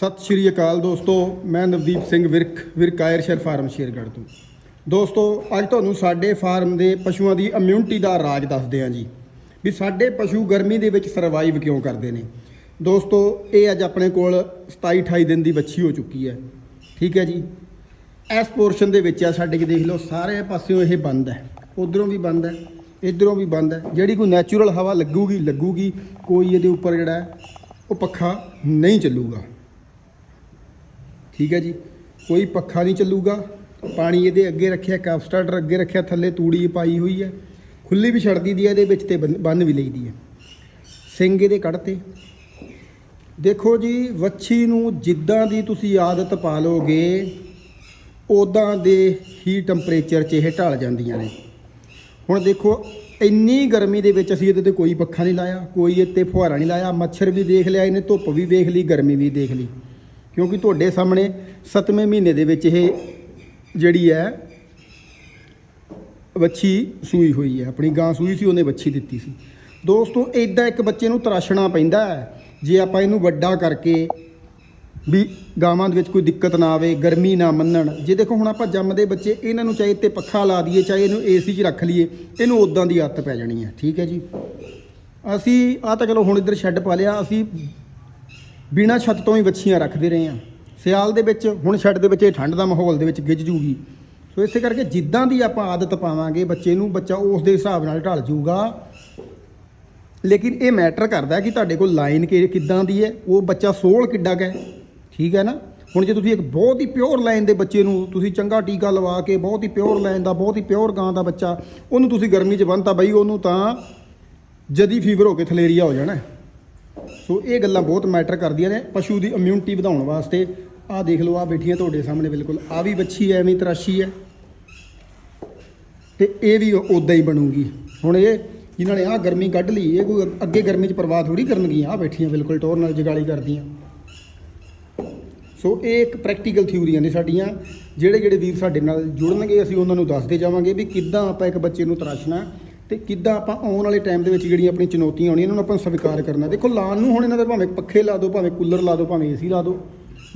ਸਤਿ ਸ਼੍ਰੀ ਅਕਾਲ ਦੋਸਤੋ, ਮੈਂ ਨਵਦੀਪ ਸਿੰਘ ਵਿਰਕ ਵਿਰਕਾਇਰ ਸ਼ਹਿਰ ਫਾਰਮ ਸ਼ੇਰਗੜ੍ਹ ਤੋਂ। ਦੋਸਤੋ, ਅੱਜ ਤੁਹਾਨੂੰ ਸਾਡੇ ਫਾਰਮ ਦੇ ਪਸ਼ੂਆਂ ਦੀ ਇਮਿਊਨਿਟੀ ਦਾ ਰਾਜ ਦੱਸਦੇ ਹਾਂ ਜੀ। ਵੀ ਸਾਡੇ ਪਸ਼ੂ ਗਰਮੀ ਦੇ ਵਿੱਚ ਸਰਵਾਈਵ ਕਿਉਂ ਕਰਦੇ ਨੇ? ਦੋਸਤੋ, ਇਹ ਅੱਜ ਆਪਣੇ ਕੋਲ 27 28 ਦਿਨ ਦੀ ਵੱਛੀ ਹੋ ਚੁੱਕੀ ਹੈ। ਠੀਕ ਹੈ ਜੀ? ਇਸ ਪੋਰਸ਼ਨ ਦੇ ਵਿੱਚ ਆ, ਸਾਡੇ ਕਿ ਦੇਖ ਲਓ, ਸਾਰੇ ਪਾਸਿਓਂ ਇਹ ਬੰਦ ਹੈ। ਉਧਰੋਂ ਵੀ ਬੰਦ ਹੈ, ਇਧਰੋਂ ਵੀ ਬੰਦ ਹੈ। ਜਿਹੜੀ ਕੋਈ ਨੈਚੁਰਲ ਹਵਾ ਲੱਗੂਗੀ ਲੱਗੂਗੀ, ਕੋਈ ਇਹਦੇ ਉੱਪਰ ਜਿਹੜਾ ਉਹ ਪੱਖਾ ਨਹੀਂ ਚੱਲੂਗਾ। ਠੀਕ ਹੈ ਜੀ। ਕੋਈ ਪੱਖਾ ਨਹੀਂ ਚੱਲੂਗਾ। ਪਾਣੀ ਇਹਦੇ ਅੱਗੇ ਰੱਖਿਆ ਕਪ ਸਟਾਰਟਰ ਅੱਗੇ ਰੱਖਿਆ, ਥੱਲੇ ਤੂੜੀ ਪਾਈ ਹੋਈ ਹੈ। ਖੁੱਲੀ ਵੀ ਛੱਡ ਦੀ ਹੈ, ਇਹਦੇ ਵਿੱਚ ਤੇ ਬੰਨ- ਬੰਨ ਵੀ ਲਈਦੀ ਹੈ। ਸਿੰਘ ਇਹਦੇ ਕੱਢਤੇ। ਦੇਖੋ ਜੀ, ਵੱਛੀ ਨੂੰ ਜਿੱਦਾਂ ਦੀ ਤੁਸੀਂ ਆਦਤ ਪਾ ਲੋਗੇ ਉਦਾਂ ਦੇ ਹੀ ਟੈਂਪਰੇਚਰ 'ਚ ਇਹ ਢਲ ਜਾਂਦੀਆਂ ਨੇ। ਹੁਣ ਦੇਖੋ, ਇੰਨੀ ਗਰਮੀ ਦੇ ਵਿੱਚ ਅਸੀਂ ਇਹਦੇ ਤੇ ਕੋਈ ਪੱਖਾ ਨਹੀਂ ਲਾਇਆ, ਕੋਈ ਇੱਥੇ ਫੁਹਾਰਾ ਨਹੀਂ ਲਾਇਆ। ਮੱਛਰ ਵੀ ਦੇਖ ਲਿਆ, ਇਹਨੇ ਧੁੱਪ ਵੀ ਦੇਖ ਲਈ, ਗਰਮੀ ਵੀ ਦੇਖ ਲਈ। ਕਿਉਂਕਿ ਤੁਹਾਡੇ ਸਾਹਮਣੇ 7ਵੇਂ ਮਹੀਨੇ ਦੇ ਵਿੱਚ ਇਹ ਜਿਹੜੀ ਹੈ, ਵੱਛੀ ਸੂਈ ਹੋਈ ਹੈ। ਆਪਣੀ ਗਾਂ ਸੂਈ ਸੀ, ਉਹਨੇ ਵੱਛੀ ਦਿੱਤੀ ਸੀ। ਦੋਸਤੋ ਇਦਾਂ ਇੱਕ ਬੱਚੇ ਨੂੰ ਤਰਾਸ਼ਣਾ ਪੈਂਦਾ ਹੈ, ਜੇ ਆਪਾਂ ਇਹਨੂੰ ਵੱਡਾ ਕਰਕੇ ਵੀ ਗਾਵਾਂ ਦੇ ਵਿੱਚ ਕੋਈ ਦਿੱਕਤ ਨਾ ਆਵੇ, ਗਰਮੀ ਨਾ ਮੰਨਣ। ਜੇ ਦੇਖੋ, ਹੁਣ ਆਪਾਂ ਜੰਮਦੇ ਬੱਚੇ, ਇਹਨਾਂ ਨੂੰ ਚਾਹੇ ਤੇ ਪੱਖਾ ਲਾ ਦਈਏ, ਚਾਹੇ ਇਹਨੂੰ ਏਸੀ 'ਚ ਰੱਖ ਲਈਏ, ਇਹਨੂੰ ਉਦਾਂ ਦੀ ਆਦਤ ਪੈ ਜਾਣੀ ਹੈ। ਠੀਕ ਹੈ ਜੀ? ਅਸੀਂ ਆ ਤਾਂ ਚਲੋ ਹੁਣ ਇੱਧਰ ਸ਼ੈੱਡ ਪਾ ਲਿਆ, ਅਸੀਂ ਬਿਨਾਂ ਛੱਤ ਤੋਂ ਹੀ ਵੱਛੀਆਂ ਰੱਖਦੇ ਰਹੇ ਹਾਂ। ਸਿਆਲ ਦੇ ਵਿੱਚ, ਹੁਣ ਛੱਡ ਦੇ ਵਿੱਚ ਇਹ ਠੰਡ ਦਾ ਮਾਹੌਲ ਦੇ ਵਿੱਚ ਗਿੱਜ ਜੂਗੀ। ਸੋ ਇਸੇ ਕਰਕੇ ਜਿੱਦਾਂ ਦੀ ਆਪਾਂ ਆਦਤ ਪਾਵਾਂਗੇ, ਬੱਚੇ ਨੂੰ ਬੱਚਾ ਉਸ ਦੇ ਹਿਸਾਬ ਨਾਲ ਢਲ ਜੂਗਾ। ਲੇਕਿਨ ਇਹ ਮੈਟਰ ਕਰਦਾ ਕਿ ਤੁਹਾਡੇ ਕੋਲ ਲਾਈਨ ਕਿ, ਕਿੱਦਾਂ ਦੀ ਹੈ, ਉਹ ਬੱਚਾ ਸੋਲ ਕਿੱਡਾ ਕੁ ਹੈ। ਠੀਕ ਹੈ ਨਾ? ਹੁਣ ਜੇ ਤੁਸੀਂ ਇੱਕ ਬਹੁਤ ਹੀ ਪਿਓਰ ਲਾਈਨ ਦੇ ਬੱਚੇ ਨੂੰ ਤੁਸੀਂ ਚੰਗਾ ਟੀਕਾ ਲਵਾ ਕੇ ਬਹੁਤ ਹੀ ਪਿਓਰ ਲਾਈਨ ਦਾ, ਬਹੁਤ ਹੀ ਪਿਓਰ ਗਾਂ ਦਾ ਬੱਚਾ, ਉਹਨੂੰ ਤੁਸੀਂ ਗਰਮੀ 'ਚ ਬੰਨਤਾ ਬਈ ਉਹਨੂੰ ਤਾਂ ਜਦੀ ਫੀਵਰ ਹੋ ਕੇ ਥਲੇਰੀਆ ਹੋ ਜਾਣਾ। ਸੋ ਇਹ ਗੱਲਾਂ ਬਹੁਤ ਮੈਟਰ ਕਰਦੀਆਂ ਨੇ, ਪਸ਼ੂ ਦੀ ਇਮਿਊਨਿਟੀ ਵਧਾਉਣ ਵਾਸਤੇ। ਆਹ ਦੇਖ ਲਓ ਆ ਬੈਠੀਆਂ ਤੁਹਾਡੇ ਸਾਹਮਣੇ ਬਿਲਕੁਲ। ਆ ਵੀ ਬੱਚੀ ਐ ਐਵੇਂ ਤਰਾਸ਼ੀ ਹੈ। ਤੇ ਇਹ ਵੀ ਉਦਾਂ ਹੀ ਬਣੂਗੀ। ਹੁਣ ਇਹ, ਜਿਨ੍ਹਾਂ ਨੇ ਆਹ ਗਰਮੀ ਕੱਢ ਲਈ, ਇਹ ਕੋਈ ਅੱਗੇ ਗਰਮੀ 'ਚ ਪਰਵਾਹ ਥੋੜੀ ਕਰਨਗੀਆਂ ਆ ਬੈਠੀਆਂ ਬਿਲਕੁਲ ਟੋਰ ਨਾਲ ਜਗਾਲੀ ਕਰਦੀਆਂ। ਸੋ ਇਹ ਇੱਕ ਪ੍ਰੈਕਟੀਕਲ ਥਿਊਰੀਆਂ ਨੇ ਸਾਡੀਆਂ ਜਿਹੜੇ ਜਿਹੜੇ ਵੀਰ ਸਾਡੇ ਨਾਲ ਜੁੜਨਗੇ, ਅਸੀਂ ਉਹਨਾਂ ਨੂੰ ਦੱਸਦੇ ਜਾਵਾਂਗੇ ਵੀ ਕਿੱਦਾਂ ਆਪਾਂ ਇੱਕ ਬੱਚੇ ਨੂੰ ਤਰਾਸ਼ਣਾ। ਤੇ ਕਿੱਦਾਂ ਆਪਾਂ ਆਉਣ ਵਾਲੇ ਟਾਈਮ ਦੇ ਵਿੱਚ ਜਿਹੜੀਆਂ ਆਪਣੀ ਚੁਣੌਤੀਆਂ ਆਉਣੀਆਂ, ਇਹਨਾਂ ਨੂੰ ਆਪਾਂ ਸਵੀਕਾਰ ਕਰਨਾ। ਦੇਖੋ ਲਾਣ ਨੂੰ ਹੁਣ ਇਹਨਾਂ ਦੇ ਭਾਵੇਂ ਪੱਖੇ ਲਾ ਦਿਓ, ਭਾਵੇਂ ਕੂਲਰ ਲਾ ਦਿਓ, ਭਾਵੇਂ ਏਸੀ ਲਾ ਦਿਓ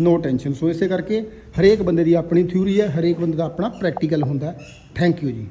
ਨੋ ਟੈਨਸ਼ਨ ਸੋ ਇਸੇ ਕਰਕੇ ਹਰੇਕ ਬੰਦੇ ਦੀ ਆਪਣੀ ਥਿਊਰੀ ਹੈ, ਹਰੇਕ ਬੰਦੇ ਦਾ ਆਪਣਾ ਪ੍ਰੈਕਟੀਕਲ ਹੁੰਦਾ ਥੈਂਕ ਯੂ ਜੀ।